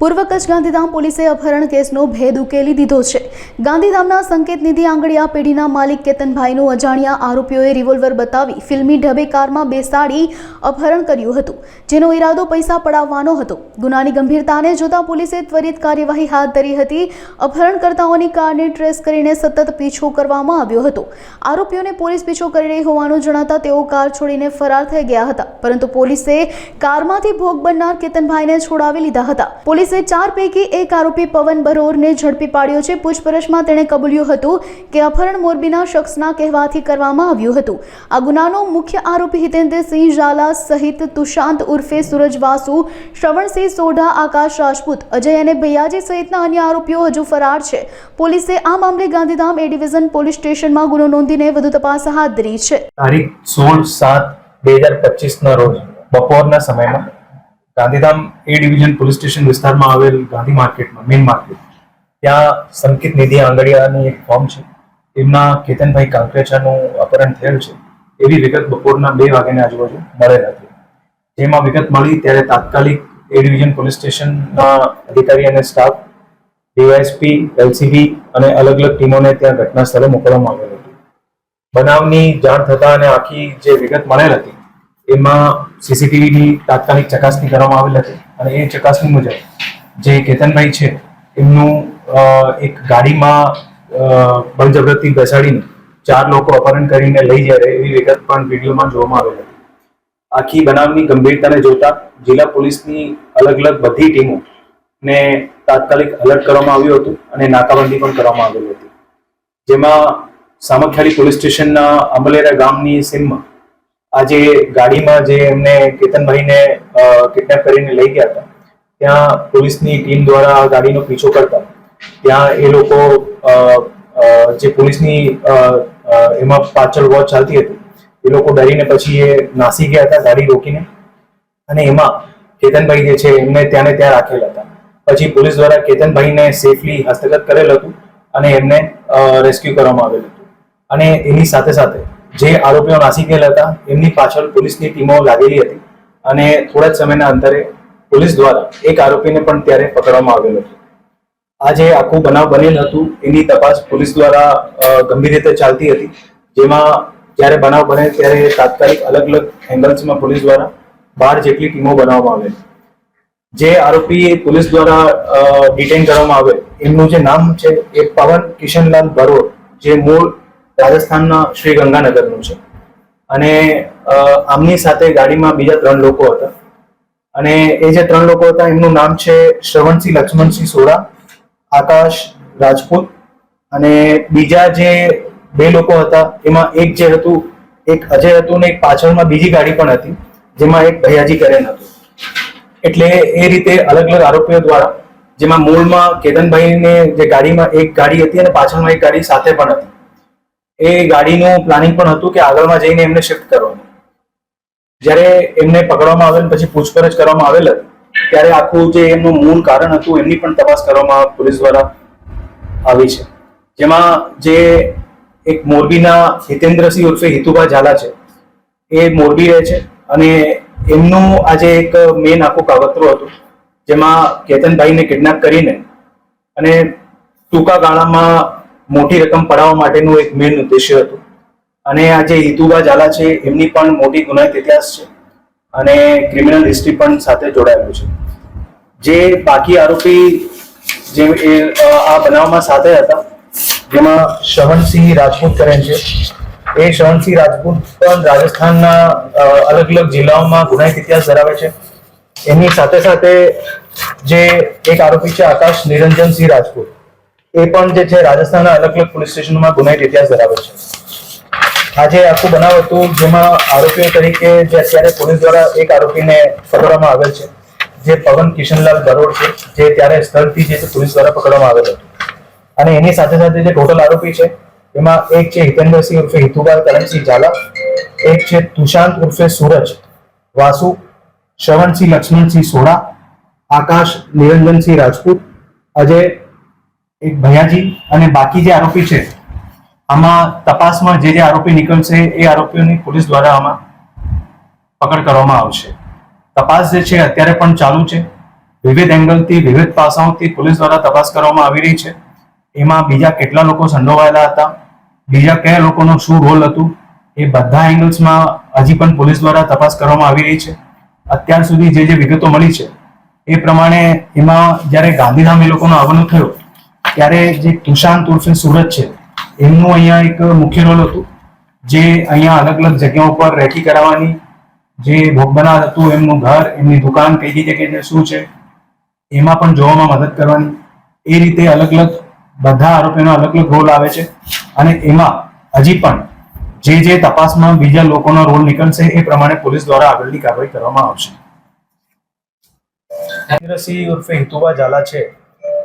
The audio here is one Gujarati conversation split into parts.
પૂર્વ કચ્છ ગાંધીધામ પોલીસે અપહરણ કેસનો ભેદ ઉકેલી દીધો છે. ગાંધીધામના સંકેત નિધિ આંગળીયા પેઢીના માલિક કેતનભાઈનું અજાણ્યા આરોપીઓએ રિવોલ્વર બતાવી ફિલ્મી ઢબે કારમાં બેસાડી અપહરણ કર્યું હતું, જેનો ઈરાદો પૈસા પડાવવાનો હતો. ગુનાની ગંભીરતાને જોતા પોલીસે ત્વરિત કાર્યવાહી હાથ ધરી હતી. અપહરણકર્તાઓની કારને ટ્રેસ કરીને સતત પીછો કરવામાં આવ્યો હતો. આરોપીઓને પોલીસ પીછો કરી રહી હોવાનું જણાતા તેઓ કાર છોડીને ફરાર થઈ ગયા હતા, પરંતુ પોલીસે કારમાંથી ભોગ બનનાર કેતનભાઈને છોડાવી લીધા હતા. પોલીસે ચાર પૈકી એક આરોપી પવન બરોરને ઝડપી પાડ્યો છે. પૂછપરછમાં તેણે કબૂલ્યું હતું કે અપહરણ મોરબીના શખ્સના કહેવાથી કરવામાં આવ્યું હતું. આ ગુનાનો મુખ્ય આરોપી હિતેન્દ્રસિંહ ઝાલા સહિત તુષાંત ઉર્ફે સુરજ શ્રવણસિંહ સોઢા, આકાશ રાજપૂત, અજય અને ભૈયાજી સહિતના અન્ય આરોપીઓ હજુ ફરાર છે. પોલીસે આ મામલે ગાંધીધામ એ ડિવિઝન પોલીસ સ્ટેશનમાં ગુનો નોંધીને વધુ તપાસ હાથ ધરી છે. તારીખ સોળ સાત બે હજાર પચીસના રોજ બપોરના સમયમાં Gandhidham A division police station વિસ્તારમાં આવેલ ગાંધી માર્કેટમાં મેઇન માર્કેટ ત્યાં સંકેત નિધિ આંગડિયાની એક ફોર્મ છે. એમના કેતનભાઈ કાંકરેચાનું અપહરણ થયેલ છે. એવી વિગત બપોરના બે વાગ્યાની આજુબાજુ મળેલ હતી જેમાં વિગત મળી ત્યારે તાત્કાલિક એ ડિવિઝન પોલીસ સ્ટેશનના અધિકારી અને સ્ટાફ, ડીવાયએસપી, એલસીબી અને અલગ અલગ ટીમોને ત્યાં ઘટના સ્થળે મોકલવામાં આવેલ હતું. બનાવની જાણ થતા અને આખી જે વિગત મળેલ હતી એમાં સીસીટીવીની તાત્કાલિક ચકાસણી કરવામાં આવેલ હતી અને એ ચકાસણી મુજબ જે કેતનભાઈ છે, એમનું એક ગાડીમાં બળજબરથી બેસાડીને ચાર લોકો અપહરણ કરીને લઈ જાય એવી વિગત પણ વિડીયોમાં જોવામાં આવેલ હતી. આખી બનાવની ગંભીરતાને જોતા જિલ્લા પોલીસની અલગ અલગ બધી ટીમો ને તાત્કાલિક અલર્ટ કરવામાં આવ્યું હતું અને નાકાબંધી પણ કરવામાં આવેલી હતી. જેમાં સામખિયાળી પોલીસ સ્ટેશનના અમલેરા ગામની સીમમાં આજે ગાડીમાં જે એમને કેતનભાઈને કિડનેપ કરીને લઈ ગયા હતા, ત્યાં પોલીસની ટીમ દ્વારા ગાડીનો પીછો કરતા, ત્યાં એ લોકો જે પોલીસની એમાં પાછળ વોચ ચાલતી હતી, એ લોકો ડરીને પછી એ નાસી ગયા હતા ગાડી રોકીને, અને એમાં કેતનભાઈ જે છે એમને ત્યાં ત્યાં રાખેલા હતા. પછી પોલીસ દ્વારા કેતનભાઈને સેફલી હસ્તગત કરેલ હતું અને એમને રેસ્ક્યુ કરવામાં આવેલ હતું. અને એની સાથે સાથે જે આરોપીઓ નાસી ગયેલા હતા, એમની પાછળ પોલીસની ટીમો લાગેલી હતી અને થોડા જ સમયના અંતરે પોલીસ દ્વારા એક આરોપીને પણ ત્યારે પકડવામાં આવેલ હતો. આ જે આખું બનાવ બનેલ હતું, એની તપાસ પોલીસ દ્વારા ગંભીર રીતે ચાલતી હતી. જેમાં જ્યારે બનાવ બને ત્યારે તાત્કાલિક અલગ અલગ એંગલ્સમાં પોલીસ દ્વારા બાર જેટલી ટીમો બનાવવામાં આવેલ. જે આરોપી પોલીસ દ્વારા ડિટેન કરવામાં આવે, એમનું જે નામ છે એ પવન કિશનલાલ બરોડ જે મૂળ રાજસ્થાનના શ્રી ગંગાનગરનું છે. અને આમની સાથે ગાડીમાં બીજા ત્રણ લોકો હતા. અને એ જે ત્રણ લોકો હતા, એમનું નામ છે શ્રવણસિંહ લક્ષ્મણસિંહ સોરા, આકાશ રાજપૂત અને બીજા જે બે લોકો હતા, એમાં એક જે હતું, એક અજય હતું ને એક પાછળમાં બીજી ગાડી પણ હતી, જેમાં એક ભૈયાજી કરેન હતું. એટલે એ રીતે અલગ અલગ આરોપીઓ દ્વારા, જેમાં મૂળમાં કેતનભાઈને જે ગાડીમાં એક ગાડી હતી અને પાછળમાં એક ગાડી સાથે પણ હતી. એ ગાડીનું પ્લાનિંગ પણ હતું કે આગળમાં જઈને એમને શિફ્ટ કરવાનું. જ્યારે એમને પકડવામાં આવેલ, પછી પૂછપરછ કરવામાં આવેલ ત્યારે આખું જે એમનું મૂળ કારણ હતું, એમની પણ તપાસ કરવામાં પોલીસ દ્વારા આવી છે. જેમાં જે એક મોરબીના હિતેન્દ્રસિંહ ઉર્ફે હિતુભા ઝાલા છે, એ મોરબી રહે છે અને એમનું આજે એક મેન આખું કાવતરું હતું, જેમાં કેતનભાઈને કિડનેપ કરીને અને ટૂંકા ગાળામાં મોટી રકમ પડાવવા માટેનું એક મેન ઉદ્દેશ્ય હતું. અને આ જે હિતુબા ઝાલા છે, એમની પણ મોટી ગુનાહિત ઇતિહાસ છે અને ક્રિમિનલ હિસ્ટ્રી પણ સાથે જોડાયેલું છે. જે બાકી આરોપી જે એ આ બનાવમાં સાથે હતા, જેમાં શહનસિંહ રાજપૂત કરે છે. એ શહનસિંહ રાજપૂત પણ રાજસ્થાનના અલગ અલગ જિલ્લાઓમાં ગુનાહિત ઇતિહાસ ધરાવે છે. એની સાથે સાથે જે એક આરોપી છે, આકાશ નિરંજનસિંહ રાજપૂત. એ પણ જે છે રાજસ્થાનના અલગ અલગ પોલીસ સ્ટેશનોમાં ગુનાહિત ઇતિહાસ ધરાવે છે. આજે આખું બનાવ હતું જેમાં આરોપીઓ તરીકે જે અત્યારે પોલીસ દ્વારા એક આરોપીને પકડવામાં આવેલ છે, જે પવન કિશનલાલ બરોડ છે, જે ત્યારે સ્થળથી જે પોલીસ દ્વારા પકડવામાં આવેલ હતું. અને એની સાથે સાથે જે ટોટલ આરોપી છે, એમાં એક છે હિતેન્દ્રસિંહ ઉર્ફે હિતુભાઈ કરણસિંહ ઝાલા, એક છે તુષાંત ઉર્ફે સૂરજ, વાસુ શ્રવણસિંહ લક્ષ્મણસિંહ સોડા આકાશ નિરંજનસિંહ રાજપૂત, અજય એક ભૈયાજી અને બાકી જે આરોપી છે, આમાં તપાસમાં જે જે આરોપી નીકળશે એ આરોપીઓની પોલીસ દ્વારા આમાં પકડ કરવામાં આવશે. તપાસ જે છે અત્યારે પણ ચાલુ છે. વિવિધ એંગલથી, વિવિધ પાસાઓથી પોલીસ દ્વારા તપાસ કરવામાં આવી રહી છે. એમાં બીજા કેટલા લોકો સંડોવાયેલા હતા, બીજા કયા લોકોનો શું રોલ હતું, એ બધા એંગલ્સમાં હજી પણ પોલીસ દ્વારા તપાસ કરવામાં આવી રહી છે. અત્યાર સુધી જે જે વિગતો મળી છે, એ પ્રમાણે એમાં જ્યારે ગાંધીધામ એ લોકોનો આવવાનું થયો ત્યારે જે તુષાંત ઉર્ફે સુરત છે, એમનું અહીંયા એક મુખ્ય રોલ હતું, જે અહીંયા અલગ અલગ જગ્યાઓ પર રેકી કરાવવાની, જે ભોગ બનાવ હતું, એમનું ઘર, એમની દુકાન, કઈ કઈ જગ્યાએ શું છે, એમાં પણ જોવામાં મદદ કરવાની. એ રીતે અલગ અલગ, બધા આરોપીનો અલગ અલગ રોલ આવે છે અને એમાં હજી પણ જે જે તપાસમાં બીજા લોકોનો રોલ નીકળશે એ પ્રમાણે પોલીસ દ્વારા આગળની કાર્યવાહી કરવામાં આવશે. ઉર્ફે હિતુબા ઝાલા છે.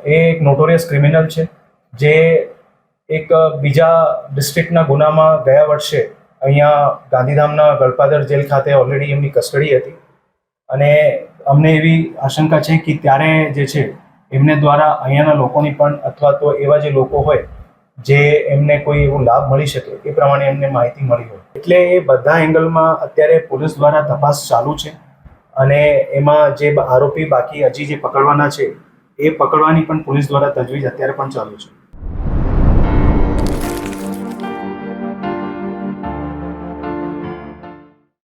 એ એક નોટોરિયસ ક્રિમિનલ છે, જે એક બીજા ડિસ્ટ્રિક્ટના ગુનામાં ગયા વર્ષે અહીંયા ગાંધીધામના ગળપાદર જેલ ખાતે ઓલરેડી એમની કસ્ટડી હતી. અને અમને એવી આશંકા છે કે ત્યારે જે છે, એમને દ્વારા અહીંયાના લોકોની પણ અથવા તો એવા જે લોકો હોય, જે એમને કોઈ એવો લાભ મળી શકે, એ પ્રમાણે એમને માહિતી મળી હોય. એટલે એ બધા એંગલમાં અત્યારે પોલીસ દ્વારા તપાસ ચાલુ છે અને એમાં જે આરોપી બાકી હજી જે પકડવાના છે એ પકડવાની પણ પોલીસ દ્વારા તજવીજ અત્યારે પણ ચાલુ છે.